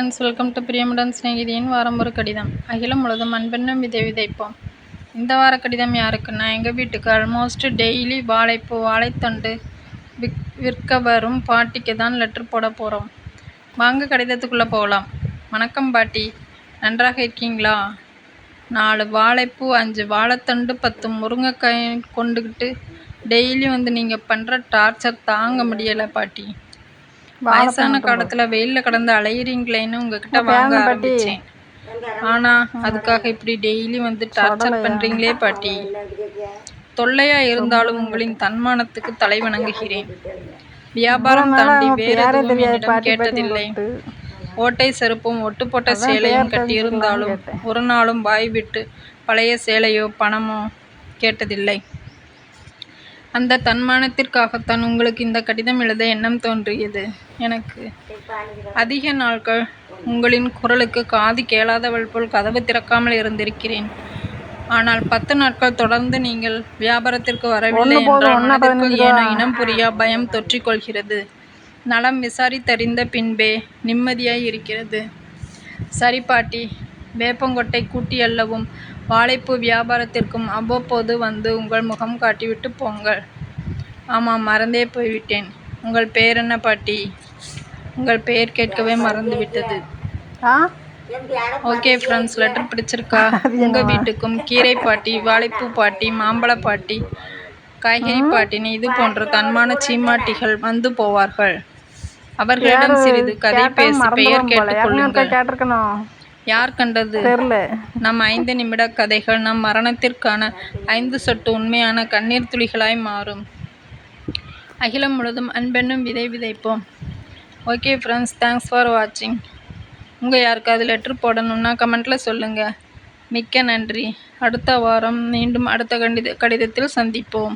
Friends welcome to பிரியமுடன் சிநேகிதியின் வாரம் ஒரு கடிதம். அகிலம் முழுதும் அன்பெண்ணும் விதை விதைப்போம். இந்த வார கடிதம் யாருக்குன்னா எங்கள் வீட்டுக்கு ஆல்மோஸ்ட் டெய்லி வாழைப்பூ வாழைத்தண்டு விக் விற்க வரும் பாட்டிக்கு தான் லெட்ரு போட போகிறோம் வாங்க கடிதத்துக்குள்ளே போகலாம். வணக்கம் பாட்டி. நன்றாக இருக்கீங்களா? நாலு வாழைப்பூ அஞ்சு வாழைத்தண்டு பத்து முருங்கைக்காய் கொண்டுக்கிட்டு டெய்லி வந்து நீங்கள் பண்ணுற டார்ச்சர் தாங்க முடியலை பாட்டி. வயசான காலத்துல வெயில்ல கடந்து அலையிறீங்களேன்னு உங்ககிட்ட வாங்க ஆரம்பிச்சேன். ஆனா அதுக்காக இப்படி டெய்லி வந்து டார்ச்சர் பண்றீங்களே பாட்டி. தொல்லையா இருந்தாலும் உங்களின் தன்மானத்துக்கு தலை வணங்குகிறேன். வியாபாரம் தாண்டி வேற எதுவும் என்னிடம் கேட்டதில்லை. ஓட்டை செருப்பும் ஒட்டு போட்ட சேலையும் கட்டியிருந்தாலும் ஒரு நாளும் வாய் விட்டு பழைய சேலையோ பணமோ கேட்டதில்லை. அந்த தன்மானத்திற்காகத்தான் உங்களுக்கு இந்த கடிதம் எழுத எண்ணம் தோன்றியது. எனக்கு அதிக நாட்கள் உங்களின் குரலுக்கு காது கேளாதவள் போல் கதவு திறக்காமல் இருந்திருக்கிறேன். ஆனால் பத்து நாட்கள் தொடர்ந்து நீங்கள் வியாபாரத்திற்கு வரவில்லை என்றால் மனதிற்குள் ஏனோ இனம் புரியா பயம் தொற்றிக் கொள்கிறது நலம் விசாரித்தறிந்த பின்பே நிம்மதியாய் இருக்கிறது. சரி பாட்டி. வேப்பங்கொட்டை கூட்டி அள்ளவும். வாழைப்பூ வியாபாரத்திற்கும் அவ்வப்போது வந்து உங்கள் முகம் காட்டிவிட்டு போங்கள். ஆமாம் மறந்தே போய்விட்டேன். உங்கள் பேர் என்ன பாட்டி? உங்கள் பெயர் கேட்கவே மறந்துவிட்டது. ஆ? ஓகே ஃப்ரெண்ட்ஸ் லெட்டர் பிடிச்சிருக்கா? உங்கள் வீட்டுக்கும் கீரை பாட்டி வாழைப்பூ பாட்டி மாம்பழ பாட்டி காய்கறி பாட்டின்னு இது போன்ற தன்மான சீமாட்டிகள் வந்து போவார்கள். அவர்களிடம் சிறிது கதை பேசி பெயர் கேட்டுக்கொள்ளுங்கள் யார் கண்டது? தெரில. நம் ஐந்து நிமிட கதைகள் நம் மரணத்திற்கான ஐந்து சொட்டு உண்மையான கண்ணீர் துளிகளாய் மாறும். அகிலம் முழுதும் அன்பென்னும் விதை விதைப்போம். ஓகே ஃப்ரெண்ட்ஸ் தேங்க்ஸ் ஃபார் வாட்சிங் உங்கள் யாருக்காவது லெட்ரு போடணுன்னா கமெண்ட்டில் சொல்லுங்கள் மிக்க நன்றி. அடுத்த வாரம் மீண்டும் அடுத்த கடித கடிதத்தில் சந்திப்போம்.